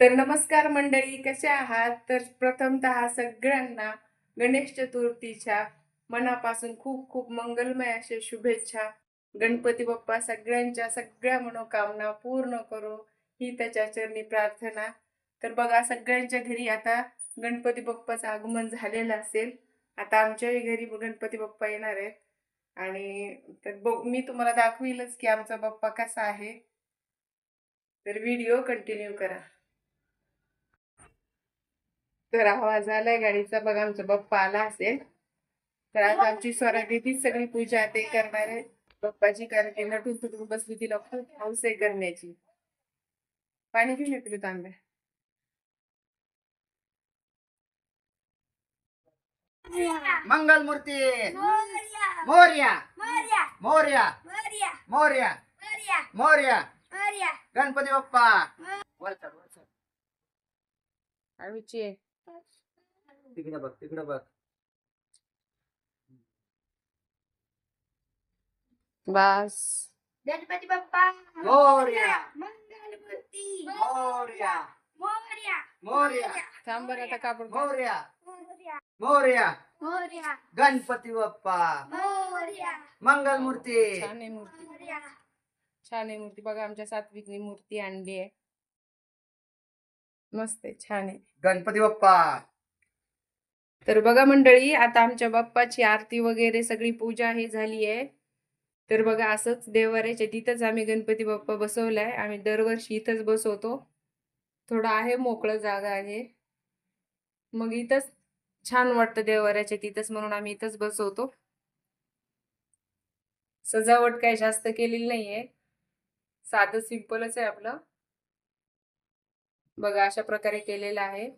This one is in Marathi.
तर नमस्कार मंडळी कसे आहात? तर प्रथमतः सगळ्यांना गणेश चतुर्थीच्या मनापासून खूप खूप मंगलमय अशा शुभेच्छा. गणपती बाप्पा सगळ्यांच्या सगळ्या मनोकामना पूर्ण करो ही त्याच्या चरणी प्रार्थना. तर बघा सगळ्यांच्या घरी आता गणपती बाप्पाचं आगमन झालेलं असेल. आता आमच्याही घरी गणपती बाप्पा येणार आहेत. आणि तर बघ मी तुम्हाला दाखवीलच की आमचा बाप्पा कसा आहे. तर व्हिडिओ कंटिन्यू करा. तर आवाज आलाय गाडीचा. बघा आमचा बाप्पा आला असेल. तर आज आमची स्वरागी ती सगळी पूजा ते करणार आहे. बाप्पाची कारण की नटून तुटून बसली तिला खूप हौस आहे करण्याची. पाणी पिऊ शकले तांब्या. मंगल मूर्ती मोरया. मोर्या. मोरया. मोर्या. मोरया. मोर्या. मोरया. मोर्या. मोरया. गणपती बाप्पा. वर चढ, वर चढ. आळूची आहे तिकडे बघ तिकडे बघ बस गणपती बाप्पा मोरया मंगलमूर्ती मोर्या मोरया मोर्या थांब बरं आता कापड काढ. मोर्या मोरया मोर्या मोरया गणपती बाप्पा मोरया मंगल मूर्ती छान आहे मूर्ती मोरया छान आहे मूर्ती बघा आमच्या सात्विकनी मूर्ती आणली आहे मस्त आहे छान आहे. गणपती बाप्पा! तर बघा मंडळी आता आमच्या बाप्पाची आरती वगैरे सगळी पूजा ही झाली आहे. तर बघा असंच देवाऱ्याच्या तिथंच आम्ही गणपती बाप्पा बसवलाय. आम्ही दरवर्षी इथंच बसवतो. थोडं आहे मोकळं जागा आहे. मग इथंच छान वाटतं देवाऱ्याच्या तिथंच म्हणून आम्ही इथंच बसवतो. सजावट काही जास्त केलेली नाहीये. साधं सिंपलच आहे आपलं. बघा अशा प्रकारे केलेलं आहे.